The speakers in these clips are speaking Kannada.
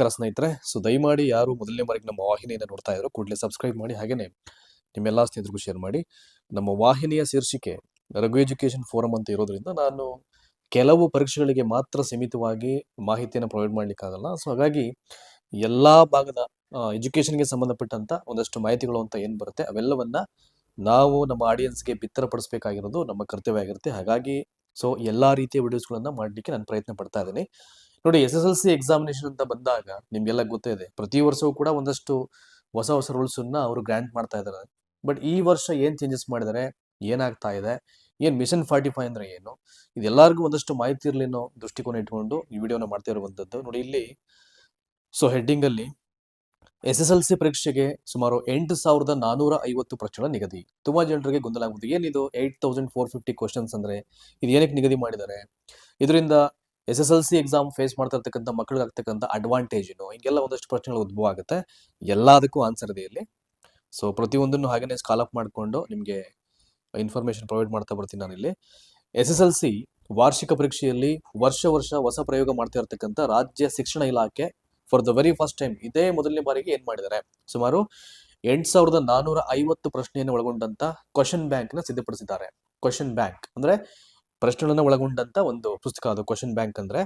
ನಮಸ್ಕಾರ ಸ್ನೇಹಿತರೆ. ಸೊ, ದಯಮಾಡಿ ಯಾರು ಮೊದಲನೇ ಬಾರಿಗೆ ನಮ್ಮ ವಾಹಿನಿಯನ್ನು ನೋಡ್ತಾ ಇದ್ರು ಕೂಡಲೇ ಸಬ್ಸ್ಕ್ರೈಬ್ ಮಾಡಿ ಹಾಗೆಯೇ ನಿಮ್ಮೆಲ್ಲ ಸ್ನೇಹಿತರಿಗೂ ಶೇರ್ ಮಾಡಿ. ನಮ್ಮ ವಾಹಿನಿಯ ಶೀರ್ಷಿಕೆ, ರಘು ಎಜುಕೇಶನ್ ಫೋರಮ್ ಅಂತ ಇರೋದ್ರಿಂದ ನಾನು ಕೆಲವು ಪರೀಕ್ಷೆಗಳಿಗೆ ಮಾತ್ರ ಸೀಮಿತವಾಗಿ ಮಾಹಿತಿಯನ್ನು ಪ್ರೊವೈಡ್ ಮಾಡಲಿಕ್ಕಾಗಲ್ಲ. ಸೊ, ಹಾಗಾಗಿ ಎಲ್ಲ ಭಾಗದ ಎಜುಕೇಶನ್ಗೆ ಸಂಬಂಧಪಟ್ಟಂತ ಒಂದಷ್ಟು ಮಾಹಿತಿಗಳು ಅಂತ ಏನು ಬರುತ್ತೆ ಅವೆಲ್ಲವನ್ನ ನಾವು ನಮ್ಮ ಆಡಿಯನ್ಸ್ಗೆ ಬಿತ್ತರಪಡಿಸಬೇಕಾಗಿರೋದು ನಮ್ಮ ಕರ್ತವ್ಯ ಆಗಿರುತ್ತೆ. ಹಾಗಾಗಿ, ಸೊ, ಎಲ್ಲಾ ರೀತಿಯ ವಿಡಿಯೋಸ್ಗಳನ್ನು ಮಾಡಲಿಕ್ಕೆ ನಾನು ಪ್ರಯತ್ನ ಪಡ್ತಾ ಇದ್ದೀನಿ. ನೋಡಿ S S L C examination ಅಂತ ಬಂದಾಗ ನಿಮ್ಗೆಲ್ಲ ಗೊತ್ತೇ ಇದೆ, ಪ್ರತಿ ವರ್ಷವೂ ಕೂಡ ಒಂದಷ್ಟು ಹೊಸ ಹೊಸ ರೂಲ್ಸ್ ಅನ್ನ ಅವರು ಗ್ರ್ಯಾಂಟ್ ಮಾಡ್ತಾ ಇದ್ದಾರೆ. ಬಟ್ ಈ ವರ್ಷ ಏನ್ ಚೇಂಜಸ್ ಮಾಡಿದ್ದಾರೆ, ಏನಾಗ್ತಾ ಇದೆ, ಏನ್ ಮಿಷನ್ ಫಾರ್ಟಿ ಫೈವ್ ಅಂದ್ರೆ ಏನು, ಇದೆಲ್ಲರಿಗೂ ಒಂದಷ್ಟು ಮಾಹಿತಿ ಇರಲಿ ಅನ್ನೋ ದೃಷ್ಟಿಕೋನ ಇಟ್ಕೊಂಡು ಈ ವಿಡಿಯೋನ ಮಾಡ್ತಾ ಇರುವಂತದ್ದು ನೋಡಿ, ಇಲ್ಲಿ ಸೊ ಹೆಡ್ಡಿಂಗ್ ಅಲ್ಲಿ ಎಸ್ ಎಸ್ ಎಲ್ ಸಿ ಪರೀಕ್ಷೆಗೆ ಸುಮಾರು ಎಂಟು ಸಾವಿರದ ನಾನೂರ ಐವತ್ತು ಪ್ರಶ್ನೆಗಳ ನಿಗದಿ. ತುಂಬಾ ಜನರಿಗೆ ಗೊಂದಲ ಆಗುತ್ತೆ ಏನಿದು? Eight thousand four fifty questions ಅಂದ್ರೆ ಇದು ಏನಕ್ಕೆ ನಿಗದಿ ಮಾಡಿದ್ದಾರೆ? ಇದರಿಂದ S S L C exam face ಮಾಡ್ತಾ ಇರ್ತಕ್ಕಂಥ ಮಕ್ಕಳಿಗೆ ಆಗ್ತಕ್ಕಂಥ ಅಡ್ವಾಂಟೇಜ್ ಏನು ಹಿಂಗೆಲ್ಲ ಒಂದಷ್ಟು ಪ್ರಶ್ನೆಗಳು ಉದ್ಭವ ಆಗುತ್ತೆ. ಎಲ್ಲದಕ್ಕೂ ಆನ್ಸರ್ ಇದೆ ಇಲ್ಲಿ. ಸೊ ಪ್ರತಿಯೊಂದನ್ನು ಹಾಗೇನೆ ಸ್ಕಾಲಪ್ ಅಪ್ ಮಾಡಿಕೊಂಡು ನಿಮಗೆ ಇನ್ಫಾರ್ಮೇಶನ್ ಪ್ರೊವೈಡ್ ಮಾಡ್ತಾ ಬರ್ತೀನಿ ನಾನಿಲ್ಲಿ. ಎಸ್ ಎಸ್ ಎಲ್ ಸಿ ವಾರ್ಷಿಕ ಪರೀಕ್ಷೆಯಲ್ಲಿ ವರ್ಷ ವರ್ಷ ಹೊಸ ಪ್ರಯೋಗ ಮಾಡ್ತಾ ಇರತಕ್ಕಂಥ ರಾಜ್ಯ ಶಿಕ್ಷಣ ಇಲಾಖೆ for the very first time ಇದೇ ಮೊದಲನೇ ಬಾರಿಗೆ ಏನ್ ಮಾಡಿದ್ದಾರೆ? ಸುಮಾರು ಎಂಟ್ ಸಾವಿರದ ನಾನೂರ ಐವತ್ತು ಪ್ರಶ್ನೆಯನ್ನು ಒಳಗೊಂಡಂತ ಕ್ವಶನ್ ಬ್ಯಾಂಕ್ನ ಸಿದ್ಧಪಡಿಸಿದ್ದಾರೆ. ಕ್ವಶನ್ ಬ್ಯಾಂಕ್ ಅಂದ್ರೆ ಪ್ರಶ್ನೆಗಳನ್ನ ಒಳಗೊಂಡಂತ ಒಂದು ಪುಸ್ತಕ ಅದು ಕ್ವಶನ್ ಬ್ಯಾಂಕ್ ಅಂದ್ರೆ,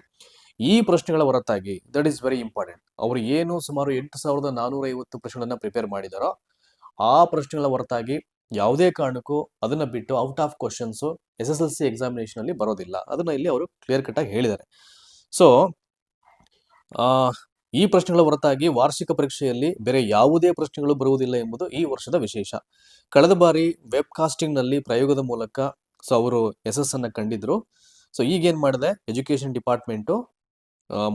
ಈ ಪ್ರಶ್ನೆಗಳ ಹೊರತಾಗಿ ದಟ್ ಈಸ್ ವೆರಿ ಇಂಪಾರ್ಟೆಂಟ್ ಅವರು ಏನು ಸುಮಾರು ಎಂಟು ಸಾವಿರದ ನಾನೂರ ಐವತ್ತು ಪ್ರಶ್ನೆಗಳನ್ನ ಪ್ರಿಪೇರ್ ಮಾಡಿದಾರೋ, ಆ ಪ್ರಶ್ನೆಗಳ ಹೊರತಾಗಿ ಯಾವುದೇ ಕಾರಣಕ್ಕೂ ಅದನ್ನ ಬಿಟ್ಟು out of questions S S L C examination ಅಲ್ಲಿ ಬರೋದಿಲ್ಲ. ಅದನ್ನ ಇಲ್ಲಿ ಅವರು ಕ್ಲಿಯರ್ ಕಟ್ ಆಗಿ ಹೇಳಿದ್ದಾರೆ. ಸೊ ಈ ಪ್ರಶ್ನೆಗಳ ಹೊರತಾಗಿ ವಾರ್ಷಿಕ ಪರೀಕ್ಷೆಯಲ್ಲಿ ಬೇರೆ ಯಾವುದೇ ಪ್ರಶ್ನೆಗಳು ಬರುವುದಿಲ್ಲ ಎಂಬುದು ಈ ವರ್ಷದ ವಿಶೇಷ. ಕಳೆದ ಬಾರಿ ವೆಬ್ ಕಾಸ್ಟಿಂಗ್ನಲ್ಲಿ ಪ್ರಯೋಗದ ಮೂಲಕ ಸೊ ಅವರು ಎಸ್ ಅನ್ನ ಕಂಡಿದ್ರು. ಸೊ ಈಗ ಏನ್ ಮಾಡಿದೆ ಎಜುಕೇಶನ್ ಡಿಪಾರ್ಟ್ಮೆಂಟು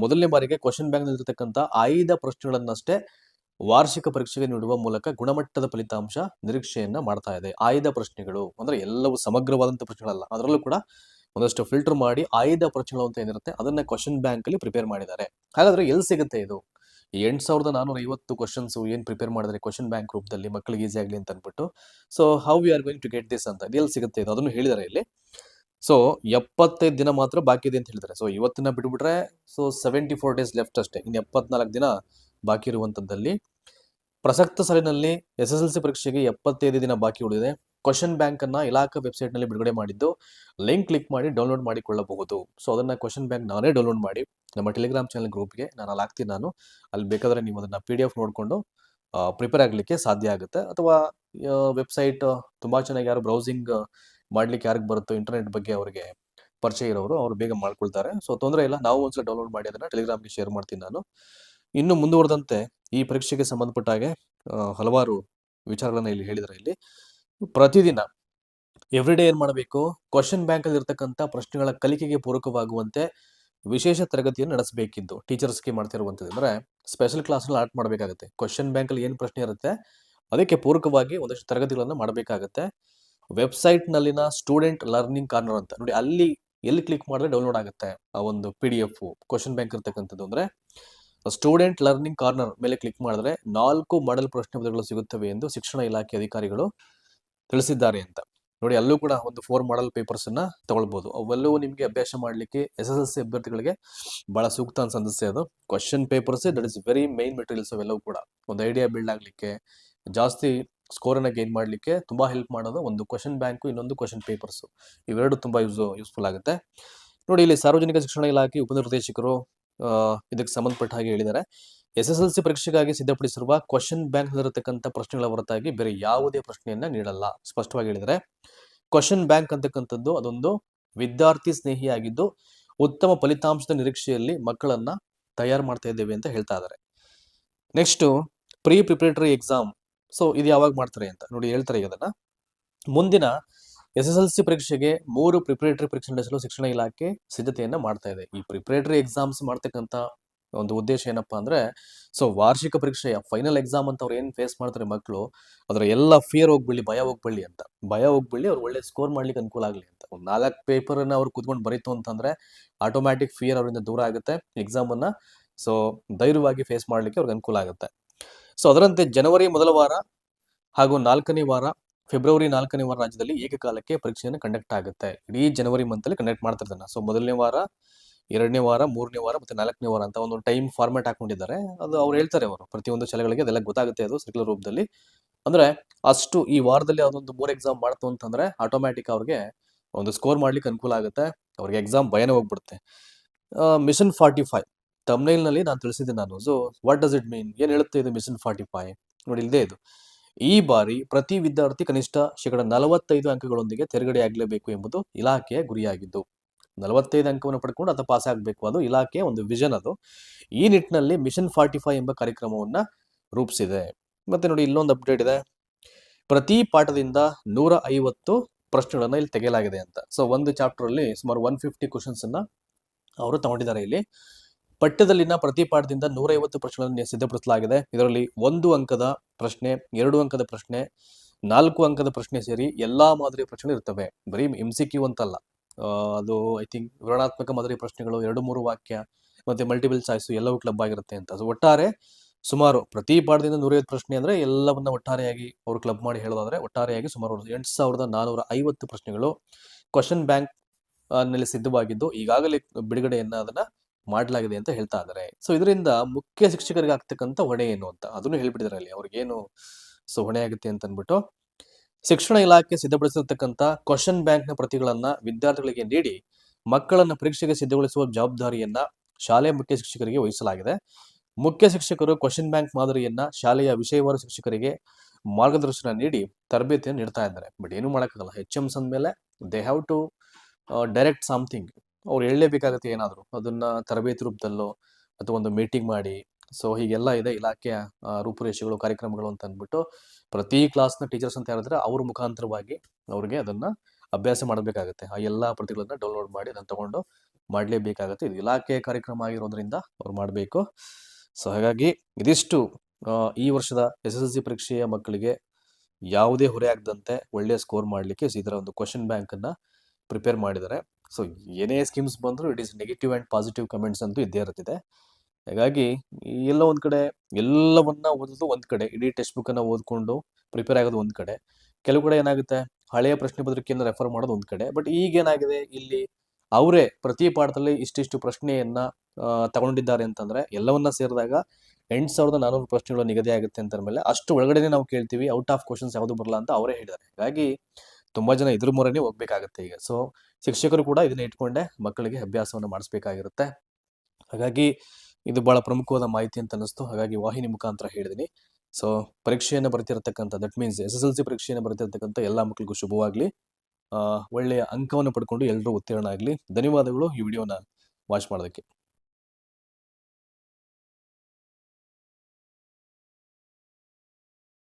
ಮೊದಲನೇ ಬಾರಿಗೆ ಕ್ವಶನ್ ಬ್ಯಾಂಕ್ ನಲ್ಲಿರ್ತಕ್ಕಂಥ ಆಯ್ದ ಪ್ರಶ್ನೆಗಳನ್ನಷ್ಟೇ ವಾರ್ಷಿಕ ಪರೀಕ್ಷೆಗೆ ನೀಡುವ ಮೂಲಕ ಗುಣಮಟ್ಟದ ಫಲಿತಾಂಶ ನಿರೀಕ್ಷೆಯನ್ನ ಮಾಡ್ತಾ ಇದೆ. ಆಯ್ದ ಪ್ರಶ್ನೆಗಳು ಅಂದ್ರೆ ಎಲ್ಲವೂ ಸಮಗ್ರವಾದಂತ ಪ್ರಶ್ನೆಗಳಲ್ಲ. ಅದರಲ್ಲೂ ಕೂಡ ಒಂದಷ್ಟು ಫಿಲ್ಟರ್ ಮಾಡಿ ಆಯ್ದ ಪ್ರಶ್ನೆಗಳು ಅಂತ ಏನಿರುತ್ತೆ, ಅದನ್ನ ಕ್ವಶನ್ ಬ್ಯಾಂಕ್ ಅಲ್ಲಿ ಪ್ರಿಪೇರ್ ಮಾಡಿದ್ದಾರೆ. ಹಾಗಾದ್ರೆ ಎಲ್ಲಿ ಸಿಗುತ್ತೆ ಇದು? ಎಂಟು ಸಾವಿರದ ನಾನೂರ ಐವತ್ತು ಕ್ವಶನ್ಸ್ ಏನು ಪ್ರಿಪೇರ್ ಮಾಡಿದ್ರೆ ಕ್ವಶನ್ ಬ್ಯಾಂಕ್ ರೂಪದಲ್ಲಿ ಮಕ್ಕಳಿಗೆ ಈಸಿ ಆಗಲಿ ಅಂತ ಅನ್ಬಿಟ್ಟು so how we are going to get this ಅಂತ ಎಲ್ಲಿ ಸಿಗುತ್ತೆ ಇದು ಅದನ್ನು ಹೇಳಿದ್ದಾರೆ ಇಲ್ಲಿ. ಸೊ ಎಪ್ಪತ್ತೈದು ದಿನ ಮಾತ್ರ ಬಾಕಿ ಇದೆ ಅಂತ ಹೇಳಿದ್ದಾರೆ ಸೊ ಇವತ್ತಿನ ಬಿಟ್ಬಿಟ್ರೆ so seventy four days left ಅಷ್ಟೇ. ಇನ್ನು ಎಪ್ಪತ್ನಾಲ್ಕು ದಿನ ಬಾಕಿ ಇರುವಂಥದ್ದಲ್ಲಿ ಪ್ರಸಕ್ತ ಸಾಲಿನಲ್ಲಿ ಎಸ್ ಎಸ್ ಎಲ್ ಸಿ ಪರೀಕ್ಷೆಗೆ ಎಪ್ಪತ್ತೈದು ದಿನ ಬಾಕಿ ಉಳಿದಿದೆ. ಕ್ವಶನ್ ಬ್ಯಾಂಕ್ ಅನ್ನ ಇಲಾಖಾ ವೆಬ್ಸೈಟ್ನಲ್ಲಿ ಬಿಡುಗಡೆ ಮಾಡಿದ್ದು ಲಿಂಕ್ ಕ್ಲಿಕ್ ಮಾಡಿ ಡೌನ್ಲೋಡ್ ಮಾಡಿಕೊಳ್ಳಬಹುದು. ಸೊ ಅದನ್ನ ಕ್ವಶನ್ ಬ್ಯಾಂಕ್ ನಾನೇ ಡೌನ್ಲೋಡ್ ಮಾಡಿ, ನಮ್ಮ ಟೆಲಿಗ್ರಾಮ್ ಚಾನಲ್ ಗ್ರೂಪ್ಗೆ ನಾನು ಅಲ್ಲಿ ಹಾಕ್ತೀನಿ ನಾನು. ಅಲ್ಲಿ ಬೇಕಾದ್ರೆ ನೀವು ಅದನ್ನ ಪಿ ಡಿ ಎಫ್ ನೋಡಿಕೊಂಡು ಪ್ರಿಪೇರ್ ಆಗಲಿಕ್ಕೆ ಸಾಧ್ಯ ಆಗುತ್ತೆ. ಅಥವಾ ವೆಬ್ಸೈಟ್ ತುಂಬಾ ಚೆನ್ನಾಗಿ ಯಾರು ಬ್ರೌಸಿಂಗ್ ಮಾಡ್ಲಿಕ್ಕೆ ಯಾರಿಗೆ ಬರುತ್ತೋ ಇಂಟರ್ನೆಟ್ ಬಗ್ಗೆ ಅವರಿಗೆ ಪರಿಚಯ ಇರೋರು, ಅವ್ರು ಬೇಗ ಮಾಡ್ಕೊಳ್ತಾರೆ. ಸೊ ತೊಂದರೆ ಇಲ್ಲ, ನಾವು ಒಂದ್ಸಲ ಡೌನ್ಲೋಡ್ ಮಾಡಿ ಅದನ್ನ ಟೆಲಿಗ್ರಾಮ್ಗೆ ಶೇರ್ ಮಾಡ್ತೀನಿ ನಾನು. ಇನ್ನು ಮುಂದುವರೆದಂತೆ ಈ ಪರೀಕ್ಷೆಗೆ ಸಂಬಂಧಪಟ್ಟ ಹಾಗೆ ಹಲವಾರು ವಿಚಾರಗಳನ್ನು ಇಲ್ಲಿ ಹೇಳಿದ್ದಾರೆ ಇಲ್ಲಿ. ಪ್ರತಿದಿನ ಎವ್ರಿ ಡೇ ಏನ್ ಮಾಡಬೇಕು? ಕ್ವಶನ್ ಬ್ಯಾಂಕ್ ಅಲ್ಲಿ ಇರ್ತಕ್ಕಂಥ ಪ್ರಶ್ನೆಗಳ ಕಲಿಕೆಗೆ ಪೂರಕವಾಗುವಂತೆ ವಿಶೇಷ ತರಗತಿಯನ್ನು ನಡೆಸಬೇಕಿದ್ದು ಟೀಚರ್ಸ್ಗೆ ಮಾಡ್ತಿರುವಂಥದ್ದು ಅಂದ್ರೆ ಸ್ಪೆಷಲ್ ಕ್ಲಾಸ್ನಲ್ಲಿ ಆರ್ಟ್ ಮಾಡಬೇಕಾಗುತ್ತೆ. ಕ್ವಶನ್ ಬ್ಯಾಂಕ್ ಅಲ್ಲಿ ಏನು ಪ್ರಶ್ನೆ ಇರುತ್ತೆ? ಅದಕ್ಕೆ ಪೂರಕವಾಗಿ ಒಂದಷ್ಟು ತರಗತಿಗಳನ್ನು ಮಾಡಬೇಕಾಗತ್ತೆ. ವೆಬ್ಸೈಟ್ ನಲ್ಲಿನ ಸ್ಟೂಡೆಂಟ್ ಲರ್ನಿಂಗ್ ಕಾರ್ನರ್ ಅಂತ ನೋಡಿ ಅಲ್ಲಿ ಎಲ್ಲಿ ಕ್ಲಿಕ್ ಮಾಡಿದ್ರೆ ಡೌನ್ಲೋಡ್ ಆಗುತ್ತೆ ಆ ಒಂದು P D F question bank ಇರ್ತಕ್ಕಂಥದ್ದು ಅಂದ್ರೆ ಸ್ಟೂಡೆಂಟ್ ಲರ್ನಿಂಗ್ ಕಾರ್ನರ್ ಮೇಲೆ ಕ್ಲಿಕ್ ಮಾಡಿದ್ರೆ ನಾಲ್ಕು ಮಾಡಲ್ ಪ್ರಶ್ನೆ ಪತ್ರಗಳು ಸಿಗುತ್ತವೆ ಎಂದು ಶಿಕ್ಷಣ ಇಲಾಖೆ ಅಧಿಕಾರಿಗಳು ತಿಳಿಸಿದ್ದಾರೆ ಅಂತ. ನೋಡಿ, ಅಲ್ಲೂ ಕೂಡ ಒಂದು ಫೋರ್ ಮಾಡೆಲ್ ಪೇಪರ್ಸ್ ಅನ್ನ ತಗೊಳ್ಬಹುದು ಅವೆಲ್ಲವೂ ನಿಮಗೆ ಅಭ್ಯಾಸ ಮಾಡಲಿಕ್ಕೆ ಎಸ್ ಎಸ್ ಎಲ್ ಸಿ ಅಭ್ಯರ್ಥಿಗಳಿಗೆ ಬಹಳ ಸೂಕ್ತ ಅನ್ಸನ್ನಿಸ್ತೆ ಅದು. Question papers that is very main materials ಅವೆಲ್ಲವೂ ಕೂಡ. ಒಂದು ಐಡಿಯಾ ಬಿಲ್ಡ್ ಆಗ್ಲಿಕ್ಕೆ, ಜಾಸ್ತಿ ಸ್ಕೋರ್ ಅನ್ನ ಗೇನ್ ಮಾಡಲಿಕ್ಕೆ ತುಂಬಾ ಹೆಲ್ಪ್ ಮಾಡೋದು ಒಂದು ಕ್ವಶನ್ ಬ್ಯಾಂಕು ಇನ್ನೊಂದು ಕ್ವಶನ್ ಪೇಪರ್ಸ್ ಇವೆರಡು ತುಂಬಾ ಯೂಸ್ ಯೂಸ್ಫುಲ್ ಆಗುತ್ತೆ. ನೋಡಿ, ಇಲ್ಲಿ ಸಾರ್ವಜನಿಕ ಶಿಕ್ಷಣ ಇಲಾಖೆ ಉಪನಿರ್ದೇಶಕರು ಇದಕ್ಕೆ ಸಂಬಂಧಪಟ್ಟ ಹಾಗೆ ಹೇಳಿದ್ದಾರೆ. ಎಸ್ ಸಿ ಪರೀಕ್ಷೆಗಾಗಿ ಸಿದ್ಧಪಡಿಸಿರುವ ಕ್ವಶನ್ ಬ್ಯಾಂಕ್ ನಲ್ಲಿರತಕ್ಕಂಥ ಪ್ರಶ್ನೆಗಳ ಹೊರತಾಗಿ ಬೇರೆ ಯಾವುದೇ ಪ್ರಶ್ನೆಯನ್ನ ನೀಡಲ್ಲ. ಸ್ಪಷ್ಟವಾಗಿ ಹೇಳಿದರೆ, ಕ್ವಶನ್ ಬ್ಯಾಂಕ್ ಅಂತಕ್ಕಂಥದ್ದು ಅದೊಂದು ವಿದ್ಯಾರ್ಥಿ ಸ್ನೇಹಿಯಾಗಿದ್ದು, ಉತ್ತಮ ಫಲಿತಾಂಶದ ನಿರೀಕ್ಷೆಯಲ್ಲಿ ಮಕ್ಕಳನ್ನ ತಯಾರು ಮಾಡ್ತಾ ಇದ್ದೇವೆ ಅಂತ ಹೇಳ್ತಾ ಇದ್ದಾರೆ. Next pre preparatory exam. So, ಇದು ಯಾವಾಗ ಮಾಡ್ತಾರೆ ಅಂತ ನೋಡಿ ಹೇಳ್ತಾರೆ ಅದನ್ನ. ಮುಂದಿನ ಎಸ್ ಎಸ್ ಎಲ್ ಸಿ ಪರೀಕ್ಷೆಗೆ ಮೂರು ಪ್ರಿಪರೇಟರಿ ಪರೀಕ್ಷೆ ನಡೆಸಲು ಶಿಕ್ಷಣ ಇಲಾಖೆ ಸಿದ್ಧತೆಯನ್ನ ಮಾಡ್ತಾ ಇದೆ. ಈ ಪ್ರಿಪರೇಟರಿ ಎಕ್ಸಾಮ್ಸ್ ಮಾಡ್ತಕ್ಕಂಥ ಒಂದು ಉದ್ದೇಶ ಏನಪ್ಪಾ ಅಂದ್ರೆ ಸೊ ವಾರ್ಷಿಕ ಪರೀಕ್ಷೆಯ ಫೈನಲ್ ಎಕ್ಸಾಮ್ ಅಂತ ಅವ್ರು ಏನು ಫೇಸ್ ಮಾಡ್ತಾರೆ ಮಕ್ಕಳು ಅದರ ಎಲ್ಲ ಫಿಯರ್ ಹೋಗ್ಬಿಡಿ ಭಯ ಹೋಗ್ಬಿಡಿ ಅಂತ. ಭಯ ಹೋಗ್ಬಿಡಿ ಅವ್ರು ಒಳ್ಳೆ ಸ್ಕೋರ್ ಮಾಡ್ಲಿಕ್ಕೆ ಅನುಕೂಲ ಆಗಲಿ ಅಂತ. ಒಂದು ನಾಲ್ಕು ಪೇಪರ್ ಅನ್ನ ಅವ್ರು ಕುತ್ಕೊಂಡು ಬರೀತು ಅಂತಂದ್ರೆ ಆಟೋಮ್ಯಾಟಿಕ್ ಫಿಯರ್ ಅವರಿಂದ ದೂರ ಆಗುತ್ತೆ ಎಕ್ಸಾಮ್ ಅನ್ನ. ಸೊ ಧೈರ್ಯವಾಗಿ ಫೇಸ್ ಮಾಡ್ಲಿಕ್ಕೆ ಅವ್ರಿಗೆ ಅನುಕೂಲ ಆಗುತ್ತೆ. ಸೊ ಅದರಂತೆ ಜನವರಿ ಮೊದಲ ವಾರ ಹಾಗೂ ನಾಲ್ಕನೇ ವಾರ ಫೆಬ್ರವರಿ ನಾಲ್ಕನೇ ವಾರ ರಾಜ್ಯದಲ್ಲಿ ಏಕಕಾಲಕ್ಕೆ ಪರೀಕ್ಷೆಯನ್ನು ಕಂಡಕ್ಟ್ ಆಗುತ್ತೆ. ಇಡೀ ಜನವರಿ ಮಂತಲ್ಲಿ ಕಂಡಕ್ಟ್ ಮಾಡ್ತಿರ್ತಾನೆ. ಸೊ ಮೊದಲನೇ ವಾರ ಎರಡನೇ ವಾರ, ಮೂರನೇ ವಾರ ಮತ್ತೆ ನಾಲ್ಕನೇ ವಾರ ಅಂತ ಒಂದು ಟೈಮ್ ಫಾರ್ಮ್ಯಾಟ್ ಹಾಕೊಂಡಿದ್ದಾರೆ. ಅದು ಅವ್ರು ಹೇಳ್ತಾರೆ ಅವರು ಪ್ರತಿಯೊಂದು ಶಾಲೆಗಳಿಗೆ ಅದೆಲ್ಲ ಗೊತ್ತಾಗುತ್ತೆ ಅದು ಸರ್ಕ್ಯುಲರ್ ರೂಪದಲ್ಲಿ. ಅಂದ್ರೆ ಅಷ್ಟು ಈ ವಾರದಲ್ಲಿ ಅದೊಂದು ಮೂರು ಎಕ್ಸಾಮ್ ಮಾಡ್ತು ಅಂತಂದ್ರೆ ಆಟೋಮ್ಯಾಟಿಕ್ ಅವ್ರಿಗೆ ಒಂದು ಸ್ಕೋರ್ ಮಾಡ್ಲಿಕ್ಕೆ ಅನುಕೂಲ ಆಗುತ್ತೆ. ಅವ್ರಿಗೆ ಎಕ್ಸಾಮ್ ಭಯನೇ ಹೋಗ್ಬಿಡುತ್ತೆ. ಮಿಷನ್ ಫಾರ್ಟಿ ಫೈವ್ನಲ್ಲಿ ನಾನು ತಿಳಿಸಿದ್ದೆ ನಾನು. So what does it mean ಏನ್ ಹೇಳುತ್ತೆ ಇದು ಮಿಷನ್ ಫಾರ್ಟಿ ಫೈವ್ ನೋಡಿ ಇಲ್ಲದೆ ಇದು. ಈ ಬಾರಿ ಪ್ರತಿ ವಿದ್ಯಾರ್ಥಿ ಕನಿಷ್ಠ ಶೇಕಡ ನಲವತ್ತೈದು ಅಂಕಗಳೊಂದಿಗೆ ತೆರಗಡೆ ಆಗಲೇಬೇಕು ಎಂಬುದು ಇಲಾಖೆಯ ಗುರಿಯಾಗಿದ್ದು. ನಲವತ್ತೈದು ಅಂಕವನ್ನು ಪಡ್ಕೊಂಡು ಅಥವಾ ಪಾಸ್ ಆಗಬೇಕು. ಅದು ಇಲಾಖೆ ಒಂದು ವಿಷನ್ ಅದು. ಈ ನಿಟ್ಟಿನಲ್ಲಿ ಮಿಷನ್ ಫಾರ್ಟಿ ಫೈವ್ ಎಂಬ ಕಾರ್ಯಕ್ರಮವನ್ನು ರೂಪಿಸಿದೆ. ಮತ್ತೆ ನೋಡಿ ಇಲ್ಲೊಂದು ಅಪ್ಡೇಟ್ ಇದೆ. ಪ್ರತಿ ಪಾಠದಿಂದ ನೂರ ಐವತ್ತು ಪ್ರಶ್ನೆಗಳನ್ನು ಇಲ್ಲಿ ತೆಗೆಯಲಾಗಿದೆ ಅಂತ. ಸೊ ಒಂದು ಚಾಪ್ಟರ್ ಅಲ್ಲಿ ಸುಮಾರು ಒನ್ ಫಿಫ್ಟಿ ಕ್ವಶನ್ಸ್ ಅನ್ನ ಅವರು ತಗೊಂಡಿದ್ದಾರೆ ಇಲ್ಲಿ. ಪಠ್ಯದಲ್ಲಿನ ಪ್ರತಿ ಪಾಠದಿಂದ ನೂರೈವತ್ತು ಪ್ರಶ್ನೆಗಳನ್ನು ಸಿದ್ಧಪಡಿಸಲಾಗಿದೆ. ಇದರಲ್ಲಿ ಒಂದು ಅಂಕದ ಪ್ರಶ್ನೆ, ಎರಡು ಅಂಕದ ಪ್ರಶ್ನೆ, ನಾಲ್ಕು ಅಂಕದ ಪ್ರಶ್ನೆ ಸೇರಿ ಎಲ್ಲಾ ಮಾದರಿಯ ಪ್ರಶ್ನೆಗಳು ಇರ್ತವೆ. ಬರೀ ಎಂ ಸಿ ಕ್ಯೂ ಅಂತಲ್ಲ. ಅದು ಐ ಥಿಂಕ್ ವಿವರಣಾತ್ಮಕ ಮಾದರಿ ಪ್ರಶ್ನೆಗಳು ಎರಡು ಮೂರು ವಾಕ್ಯ ಮತ್ತೆ ಮಲ್ಟಿಪಲ್ ಚಾಯ್ಸ್ ಎಲ್ಲವೂ ಕ್ಲಬ್ ಆಗಿರುತ್ತೆ ಅಂತ. ಸೊ ಒಟ್ಟಾರೆ ಸುಮಾರು ಪ್ರತಿ ಪಾಠದಿಂದ ನೂರೈವತ್ತು ಪ್ರಶ್ನೆ ಅಂದ್ರೆ ಎಲ್ಲವನ್ನ ಒಟ್ಟಾರೆಯಾಗಿ ಅವರು ಕ್ಲಬ್ ಮಾಡಿ ಹೇಳೋದಾದ್ರೆ ಒಟ್ಟಾರೆಯಾಗಿ ಸುಮಾರು ಎಂಟು ಸಾವಿರದ ನಾನೂರ ಐವತ್ತು ಪ್ರಶ್ನೆಗಳು ಕ್ವಶನ್ ಬ್ಯಾಂಕ್ನಲ್ಲಿ ಸಿದ್ಧವಾಗಿದ್ದು ಈಗಾಗಲೇ ಬಿಡುಗಡೆಯನ್ನ ಅದನ್ನ ಮಾಡಲಾಗಿದೆ ಅಂತ ಹೇಳ್ತಾ ಇದ್ದಾರೆ. ಸೊ ಇದರಿಂದ ಮುಖ್ಯ ಶಿಕ್ಷಕರಿಗೆ ಆಗ್ತಕ್ಕಂಥ ಹೊಣೆ ಏನು ಅಂತ ಅದನ್ನು ಹೇಳ್ಬಿಟ್ಟಿದ್ದಾರೆ ಅಲ್ಲಿ. ಅವ್ರಿಗೇನು ಸೊ ಹೊಣೆ ಆಗುತ್ತೆ ಅಂತ ಅಂದ್ಬಿಟ್ಟು ಶಿಕ್ಷಣ ಇಲಾಖೆ ಸಿದ್ಧಪಡಿಸಿರ್ತಕ್ಕಂಥ ಕ್ವಶನ್ ಬ್ಯಾಂಕ್ನ ಪ್ರತಿಗಳನ್ನ ವಿದ್ಯಾರ್ಥಿಗಳಿಗೆ ನೀಡಿ ಮಕ್ಕಳನ್ನ ಪರೀಕ್ಷೆಗೆ ಸಿದ್ಧಗೊಳಿಸುವ ಜವಾಬ್ದಾರಿಯನ್ನ ಶಾಲೆಯ ಮುಖ್ಯ ಶಿಕ್ಷಕರಿಗೆ ವಹಿಸಲಾಗಿದೆ. ಮುಖ್ಯ ಶಿಕ್ಷಕರು ಕ್ವಶನ್ ಬ್ಯಾಂಕ್ ಮಾದರಿಯನ್ನ ಶಾಲೆಯ ವಿಷಯವಾರು ಶಿಕ್ಷಕರಿಗೆ ಮಾರ್ಗದರ್ಶನ ನೀಡಿ ತರಬೇತಿಯನ್ನು ನೀಡ್ತಾ ಇದ್ದಾರೆ. ಬಟ್ ಏನು ಮಾಡೋಕ್ಕಾಗಲ್ಲ. ಎಚ್ ಎಮ್ಸ್ ಅಂದಮೇಲೆ they have to direct something ಅವ್ರು ಹೇಳಲೇಬೇಕಾಗತ್ತೆ ಏನಾದರೂ. ಅದನ್ನ ತರಬೇತಿ ರೂಪದಲ್ಲೋ ಅಥವಾ ಒಂದು ಮೀಟಿಂಗ್ ಮಾಡಿ ಸೊ ಹೀಗೆಲ್ಲ ಇದೆ ಇಲಾಖೆಯ ರೂಪುರೇಷೆಗಳು, ಕಾರ್ಯಕ್ರಮಗಳು ಅಂತ ಅಂದ್ಬಿಟ್ಟು ಪ್ರತಿ ಕ್ಲಾಸ್ನ ಟೀಚರ್ಸ್ ಅಂತ ಹೇಳಿದ್ರೆ ಅವ್ರ ಮುಖಾಂತರವಾಗಿ ಅವ್ರಿಗೆ ಅದನ್ನ ಅಭ್ಯಾಸ ಮಾಡಬೇಕಾಗುತ್ತೆ. ಆ ಎಲ್ಲ ಪ್ರತಿಗಳನ್ನ ಡೌನ್ಲೋಡ್ ಮಾಡಿ ಅದನ್ನು ತಗೊಂಡು ಮಾಡಲೇಬೇಕಾಗುತ್ತೆ. ಇದು ಇಲಾಖೆ ಕಾರ್ಯಕ್ರಮ ಆಗಿರೋದ್ರಿಂದ ಅವ್ರು ಮಾಡಬೇಕು. ಸೊ ಹಾಗಾಗಿ ಇದಿಷ್ಟು ಈ ವರ್ಷದ ಎಸ್ ಎಸ್ ಎಲ್ ಸಿ ಪರೀಕ್ಷೆಯ ಮಕ್ಕಳಿಗೆ ಯಾವುದೇ ಹೊರೆ ಆಗದಂತೆ ಒಳ್ಳೆಯ ಸ್ಕೋರ್ ಮಾಡಲಿಕ್ಕೆ ಇದರ ಒಂದು ಕ್ವಶನ್ ಬ್ಯಾಂಕ್ ಅನ್ನ ಪ್ರಿಪೇರ್ ಮಾಡಿದ್ದಾರೆ. ಸೊ ಏನೇ ಸ್ಕೀಮ್ಸ್ ಬಂದರೂ it is negative and positive comments ಅಂತೂ ಇದ್ದೇ ಇರುತ್ತಿದೆ. ಹಾಗಾಗಿ ಎಲ್ಲ ಒಂದು ಕಡೆ, ಎಲ್ಲವನ್ನ ಓದೋದು ಒಂದು ಕಡೆ. ಇಡೀ ಟೆಕ್ಸ್ಟ್ ಬುಕ್ಕನ್ನು ಓದ್ಕೊಂಡು ಪ್ರಿಪೇರ್ ಆಗೋದು ಒಂದು ಕಡೆ. ಕೆಲವು ಕಡೆ ಏನಾಗುತ್ತೆ, ಹಳೆಯ ಪ್ರಶ್ನೆ ಪತ್ರಿಕೆಯನ್ನು ರೆಫರ್ ಮಾಡೋದು ಒಂದು ಕಡೆ. ಬಟ್ ಈಗ ಏನಾಗಿದೆ, ಇಲ್ಲಿ ಅವರೇ ಪ್ರತಿ ಪಾಠದಲ್ಲಿ ಇಷ್ಟಿಷ್ಟು ಪ್ರಶ್ನೆಯನ್ನ ತಗೊಂಡಿದ್ದಾರೆ ಅಂತಂದ್ರೆ, ಎಲ್ಲವನ್ನ ಸೇರಿದಾಗ ಎಂಟು ಸಾವಿರದ ನಾನೂರು ಪ್ರಶ್ನೆಗಳು ನಿಗದಿ ಆಗುತ್ತೆ ಅಂತ ಮೇಲೆ ಅಷ್ಟು ಒಳಗಡೆನೆ ನಾವು ಕೇಳ್ತೀವಿ ಔಟ್ ಆಫ್ ಕ್ವಶನ್ಸ್ ಯಾವುದು ಬರಲ್ಲ ಅಂತ ಅವರೇ ಹೇಳಿದ್ದಾರೆ. ಹಾಗಾಗಿ ತುಂಬಾ ಜನ ಇದ್ರ ಮೂರನೇ ಹೋಗ್ಬೇಕಾಗತ್ತೆ ಈಗ. ಸೊ ಶಿಕ್ಷಕರು ಕೂಡ ಇದನ್ನ ಇಟ್ಕೊಂಡೆ ಮಕ್ಕಳಿಗೆ ಅಭ್ಯಾಸವನ್ನು ಮಾಡಿಸ್ಬೇಕಾಗಿರುತ್ತೆ. ಹಾಗಾಗಿ ಇದು ಬಹಳ ಪ್ರಮುಖವಾದ ಮಾಹಿತಿ ಅಂತ ಅನ್ನಿಸ್ತು. ಹಾಗಾಗಿ ವಾಹಿನಿ ಮುಖಾಂತರ ಹೇಳಿದ್ದೀನಿ ಸೊ ಪರೀಕ್ಷೆಯನ್ನು ಬರ್ತಿರತಕ್ಕಂಥ that means S S L C ಪರೀಕ್ಷೆಯನ್ನು ಬರ್ತಿರತಕ್ಕಂಥ ಎಲ್ಲ ಮಕ್ಕಳಿಗೂ ಶುಭವಾಗಲಿ. ಒಳ್ಳೆಯ ಅಂಕವನ್ನು ಪಡ್ಕೊಂಡು ಎಲ್ಲರೂ ಉತ್ತೀರ್ಣ ಆಗಲಿ. ಧನ್ಯವಾದಗಳು ಈ ವಿಡಿಯೋನ ವಾಚ್ ಮಾಡೋದಕ್ಕೆ.